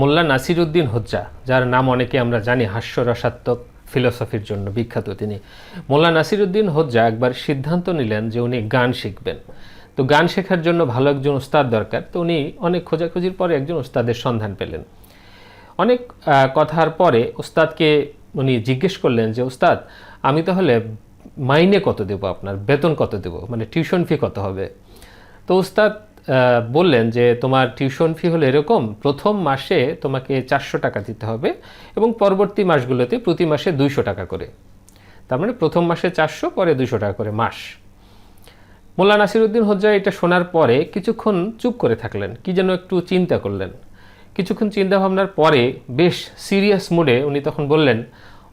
মোল্লা নাসিরুদ্দিন হজ্জা, যার নাম অনেকে আমরা জানি হাস্যরসাত্মক ফিলোসফির জন্য বিখ্যাত তিনি। মোল্লা নাসিরুদ্দিন হজ্জা একবার সিদ্ধান্ত নিলেন যে উনি গান শিখবেন। তো গান শেখার জন্য ভালো একজন ওস্তাদ দরকার, তো উনি অনেক খোঁজাখুঁজির পরে একজন ওস্তাদের সন্ধান পেলেন। অনেক কথার পরে ওস্তাদকে উনি জিজ্ঞেস করলেন যে, ওস্তাদ, আমি তাহলে মাইনে কত দেব আপনার? বেতন কত দেব? মানে টিউশন ফি কত হবে? তো ওস্তাদ বললেন যে তোমার টিউশন ফি হলো এরকম, প্রথম মাসে তোমাকে চারশো টাকা দিতে হবে এবং পরবর্তী মাসগুলোতে প্রতি মাসে দুইশো টাকা করে। তার মানে প্রথম মাসে চারশো, পরে দুইশো টাকা করে মাস। মোল্লা নাসিরুদ্দিন হজ্জা এটা শোনার পরে কিছুক্ষণ চুপ করে থাকলেন, কি যেন একটু চিন্তা করলেন। কিছুক্ষণ চিন্তা ভাবনার পরে বেশ সিরিয়াস মুডে উনি তখন বললেন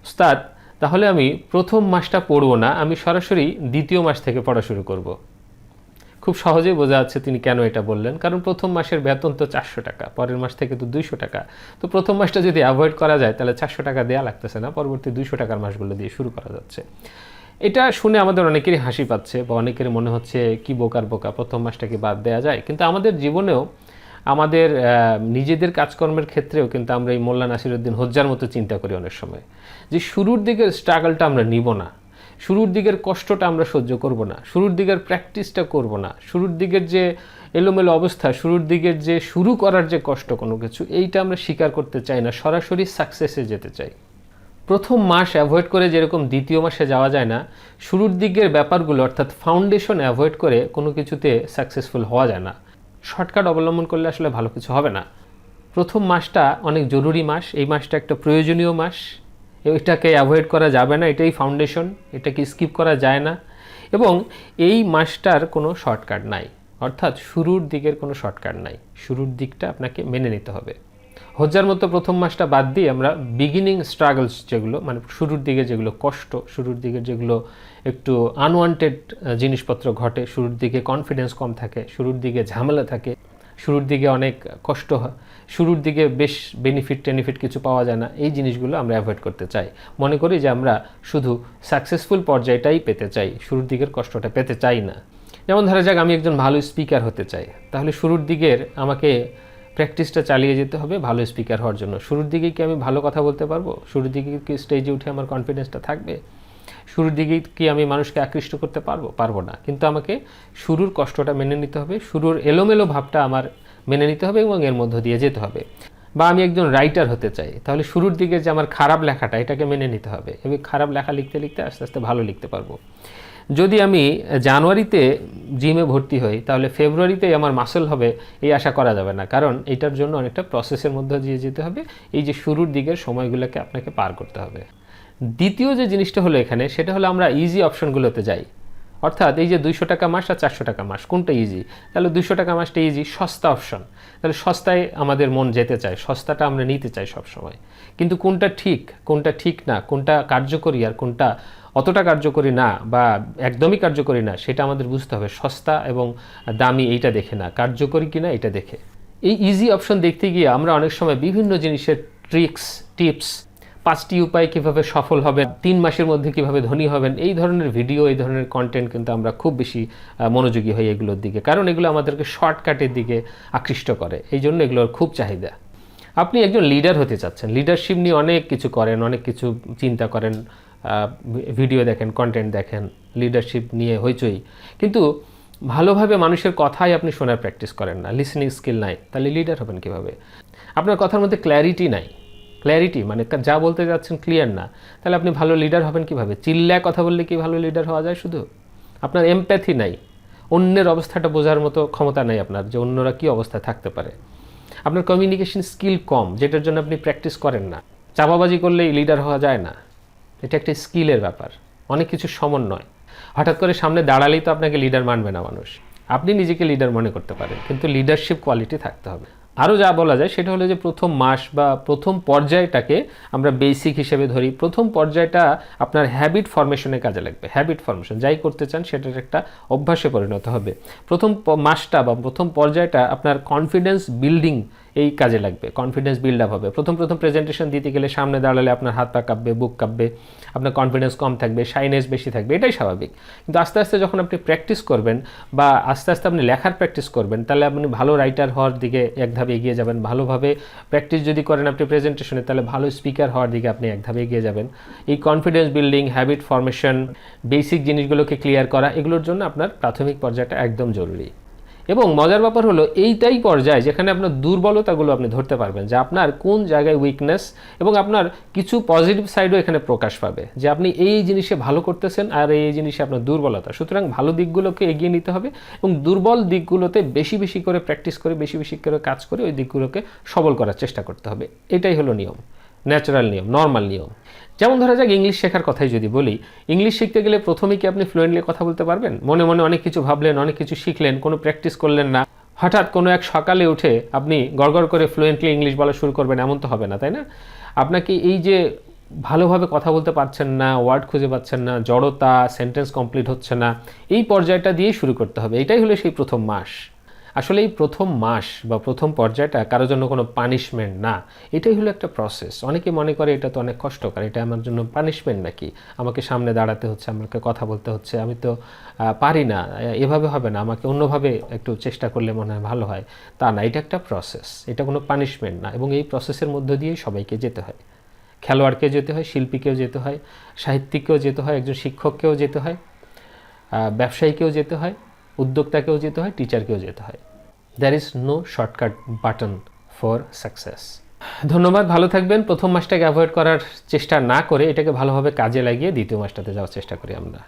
উস্তাদ তাহলে আমি প্রথম মাসটা পড়ব না, আমি সরাসরি দ্বিতীয় মাস থেকে পড়া শুরু করব। খুব সহজেই বোঝা যাচ্ছে তিনি কেন এটা বললেন। কারণ প্রথম মাসের বেতন তো চারশো টাকা, পরের মাস থেকে তো দুইশো টাকা। তো প্রথম মাসটা যদি অ্যাভয়েড করা যায়, তাহলে চারশো টাকা দেওয়া লাগতেছে না, পরবর্তী দুইশো টাকার মাসগুলো দিয়ে শুরু করা যাচ্ছে। এটা শুনে আমাদের অনেকেরই হাসি পাচ্ছে বা অনেকের মনে হচ্ছে, কি বোকার বোকা, প্রথম মাসটাকে বাদ দেওয়া যায়? কিন্তু আমাদের জীবনেও, আমাদের নিজেদের কাজকর্মের ক্ষেত্রেও কিন্তু আমরা এই মোল্লা নাসিরুদ্দিন হজ্জার মতো চিন্তা করি অনেক সময়। যে শুরুর দিকের স্ট্রাগলটা আমরা নিব না। শুরুর দিকের কষ্টটা আমরা সহ্য করব না, শুরুর দিকের প্র্যাকটিসটা করব না, শুরুর দিকের যে এলোমেলো অবস্থা, শুরুর দিকের যে শুরু করার যে কষ্ট কোনো কিছু, এইটা আমরা স্বীকার করতে চাই না, সরাসরি সাকসেসে যেতে চাই। প্রথম মাস অ্যাভয়েড করে যেরকম দ্বিতীয় মাসে যাওয়া যায় না, শুরুর দিকের ব্যাপারগুলো অর্থাৎ ফাউন্ডেশন অ্যাভয়েড করে কোনো কিছুতে সাকসেসফুল হওয়া যায় না। শর্টকাট অবলম্বন করলে আসলে ভালো কিছু হবে না। প্রথম মাসটা অনেক জরুরি মাস, এই মাসটা একটা প্রয়োজনীয় মাস। এটাকে অ্যাভয়েড করা যাবে না, এটাই ফাউন্ডেশন এটাকে স্কিপ করা যায় না। এবং এই মাসটার কোনো শর্টকাট নাই, অর্থাৎ শুরুর দিকের কোনো শর্টকাট নাই, শুরুর দিকটা আপনাকে মেনে নিতে হবে। হজ্জার মতো প্রথম মাসটা বাদ দিয়ে আমরা বিগিনিং স্ট্রাগলস যেগুলো মানে শুরুর দিকে যেগুলো কষ্ট, শুরুর দিকে যেগুলো একটু আনওয়ান্টেড জিনিসপত্র ঘটে, শুরুর দিকে কনফিডেন্স কম থাকে, শুরুর দিকে ঝামেলা থাকে শুরুর দিকে অনেক কষ্ট হয়, শুরুর দিকে বেশ বেনিফিট টেনিফিট কিছু পাওয়া যায় না, এই জিনিসগুলো আমরা অ্যাভয়েড করতে চাই। মনে করি যে আমরা শুধু সাকসেসফুল পর্যায়টাই পেতে চাই, শুরুর দিকের কষ্টটা পেতে চাই না। যেমন ধরা যাক, আমি একজন ভালো স্পিকার হতে চাই, তাহলে শুরুর দিকের আমাকে প্র্যাকটিসটা চালিয়ে যেতে হবে ভালো স্পিকার হওয়ার জন্য। শুরুর দিকে কি আমি ভালো কথা বলতে পারব? শুরুর দিকে কি স্টেজে উঠে আমার কনফিডেন্সটা থাকবে? শুরুর দিকে কি আমি মানুষকে আকৃষ্ট করতে পারব? পারব না। কিন্তু আমাকে শুরুর কষ্টটা মেনে নিতে হবে, শুরুর এলোমেলো ভাবটা আমার মেনে নিতে হবে এবং এর মধ্য দিয়ে যেতে হবে। বা আমি একজন রাইটার হতে চাই, তাহলে শুরুর দিকে যে আমার খারাপ লেখাটা, এটাকে মেনে নিতে হবে। এবং খারাপ লেখা লিখতে লিখতে আস্তে আস্তে ভালো লিখতে পারব। যদি আমি জানুয়ারিতে জিমে ভর্তি হই, তাহলে ফেব্রুয়ারিতেই আমার মাসেল হবে, এই আশা করা যাবে না। কারণ এটার জন্য অনেকটা প্রসেসের মধ্যে দিয়ে যেতে হবে, এই যে শুরুর দিকের সময়গুলোকে আপনাকে পার করতে হবে। দ্বিতীয় যে জিনিসটা হলো এখানে, সেটা হলো আমরা ইজি অপশনগুলোতে যাই। অর্থাৎ এই যে দুইশো টাকা মাস আর চারশো টাকা মাস, কোনটা ইজি তাহলে দুইশো টাকা মাসটা ইজি সস্তা অপশন তাহলে সস্তায় আমাদের মন যেতে চায়, সস্তাটা আমরা নিতে চাই সব সময় কিন্তু কোনটা ঠিক কোনটা ঠিক না, কোনটা কার্যকরী আর কোনটা অতটা কার্যকরী না বা একদমই কার্যকরী না, সেটা আমাদের বুঝতে হবে। সস্তা এবং দামি এইটা দেখে না, কার্যকরী কিনা এটা দেখে। এই ইজি অপশন দেখতে গিয়ে আমরা অনেক সময় বিভিন্ন জিনিসের ট্রিক্স টিপস পাঁচটি উপায় কীভাবে সফল হবেন, তিন মাসের মধ্যে কীভাবে ধনী হবেন, এই ধরনের ভিডিও এই ধরনের কন্টেন্ট কিন্তু আমরা খুব বেশি মনোযোগী হই এগুলোর দিকে। কারণ এগুলো আমাদেরকে শর্টকাটের দিকে আকৃষ্ট করে। এই জন্য এগুলোর খুব চাহিদা। আপনি একজন লিডার হতে চাচ্ছেন। লিডারশিপ নিয়ে অনেক কিছু করেন, অনেক কিছু চিন্তা করেন ভিডিও দেখেন কন্টেন্ট দেখেন লিডারশিপ নিয়ে হইচই। কিন্তু ভালোভাবে মানুষের কথাই আপনি শোনার প্র্যাকটিস করেন না। লিসনিং স্কিল নাই। তাহলে লিডার হবেন কীভাবে? আপনার কথার মধ্যে ক্ল্যারিটি নাই। ক্ল্যারিটি মানে যা বলতে যাচ্ছেন ক্লিয়ার না। তাহলে আপনি ভালো লিডার হবেন কীভাবে? চিল্লায় কথা বললে কি ভালো লিডার হওয়া যায় শুধু? আপনার এমপ্যাথি নাই। অন্যের অবস্থাটা বোঝার মতো ক্ষমতা নাই আপনার, যে অন্যরা কী অবস্থায় থাকতে পারে। আপনার কমিউনিকেশন স্কিল কম, যেটার জন্য আপনি প্র্যাকটিস করেন না। চাপাবাজি করলেই লিডার হওয়া যায় না। এটা একটা স্কিলের ব্যাপার। অনেক কিছু সমন্বয়। হঠাৎ করে সামনে দাঁড়ালেই তো আপনাকে লিডার মানবে না মানুষ। আপনি নিজেকে লিডার মনে করতে পারেন, কিন্তু লিডারশিপ কোয়ালিটি থাকতে হবে। আরও যা বলা যায় সেটা হলো যে প্রথম মাস বা প্রথম পর্যায়টাকে আমরা বেসিক হিসেবে ধরি। প্রথম পর্যায়টা আপনার হ্যাবিট ফরমেশনে কাজে লাগবে। হ্যাবিট ফরমেশন যাই করতে চান সেটার একটা অভ্যাসে পরিণত হবে। প্রথম মাসটা বা প্রথম পর্যায়টা আপনার কনফিডেন্স বিল্ডিং এই কাজে লাগবে কনফিডেন্স বিল্ড আপ হবে। প্রথম প্রথম প্রেজেন্টেশন দিতে গেলে সামনে দাঁড়ালে আপনার হাত পা কাঁপবে, বুক কাঁপবে, আপনার কনফিডেন্স কম থাকবে শাইনেস বেশি থাকবে, এটাই স্বাভাবিক। কিন্তু আস্তে আস্তে যখন আপনি প্র্যাকটিস করবেন বা আস্তে আস্তে আপনি লেখার প্র্যাকটিস করবেন, তাহলে আপনি ভালো রাইটার হওয়ার দিকে এক ধাপে এগিয়ে যাবেন। ভালোভাবে প্র্যাকটিস যদি করেন আপনি প্রেজেন্টেশনে তাহলে ভালো স্পিকার হওয়ার দিকে আপনি এক ধাপে এগিয়ে যাবেন। এই confidence building habit formation basic জিনিসগুলোকে ক্লিয়ার করা, এগুলোর জন্য আপনার প্রাথমিক পর্যায়টা একদম জরুরি। এবং মজার ব্যাপার হলো এইটাই পর্যায়ে যেখানে আপনার দুর্বলতাগুলো আপনি ধরতে পারবেন, যে আপনার কোন জায়গায় উইকনেস এবং আপনার কিছু পজিটিভ সাইডও এখানে প্রকাশ পাবে, যে আপনি এই জিনিসে ভালো করতেছেন আর এই জিনিসে আপনার দুর্বলতা। সুতরাং ভালো দিকগুলোকে এগিয়ে নিতে হবে এবং দুর্বল দিকগুলোতে বেশি বেশি করে প্র্যাকটিস করে, বেশি বেশি করে কাজ করে ওই দিকগুলোকে সবল করার চেষ্টা করতে হবে। এটাই হলো নিয়ম ন্যাচারাল নিয়ম নর্মাল নিয়ম। যেমন ধরা যাক ইংলিশ শেখার কথাই যদি বলি, ইংলিশ শিখতে গেলে প্রথমে কি আপনি ফ্লুয়েন্টলি কথা বলতে পারবেন? মনে মনে অনেক কিছু ভাবলেন, অনেক কিছু শিখলেন, কোনো প্র্যাকটিস করলেন না। হঠাৎ কোনো এক সকালে উঠে আপনি গড়গড় করে ফ্লুয়েন্টলি ইংলিশ বলা শুরু করবেন, এমন তো হবে না, তাই না? আপনাকে এই যে ভালোভাবে কথা বলতে পারছেন না ওয়ার্ড খুঁজে পাচ্ছেন না, জড়তা সেন্টেন্স কমপ্লিট হচ্ছে না, এই পর্যায়টা দিয়েই শুরু করতে হবে। এটাই হলো সেই প্রথম মাস। আসলে এই প্রথম মাস বা প্রথম পর্যায়টা কারোর জন্য কোনো পানিশমেন্ট না। এটাই হলো একটা প্রসেস অনেকে মনে করে এটা তো অনেক কষ্টকর, এটা আমার জন্য পানিশমেন্ট নাকি? আমাকে সামনে দাঁড়াতে হচ্ছে, আমাকে কথা বলতে হচ্ছে, আমি তো পারি না। এভাবে হবে না, আমাকে অন্যভাবে একটু চেষ্টা করলে মনে হয় ভালো হয়। তা না, এটা একটা প্রসেস এটা কোনো পানিশমেন্ট না এবং এই প্রসেসের মধ্য দিয়েই সবাইকে যেতে হয়। খেলোয়াড়কে যেতে হয়, শিল্পীকেও যেতে হয়, সাহিত্যিককেও যেতে হয়, একজন শিক্ষককেও যেতে হয় ব্যবসায়ীকেও যেতে হয়। উদ্যোক্তাকেও যেতে হয় টিচারকেও যেতে হয়। There is no shortcut button for success ধন্যবাদ, ভালো থাকবেন। প্রথম মাসটাকে অ্যাভয়েড করার চেষ্টা না করে এটাকে ভালোভাবে কাজে লাগিয়ে দ্বিতীয় মাসটাতে যাওয়ার চেষ্টা করি আমরা।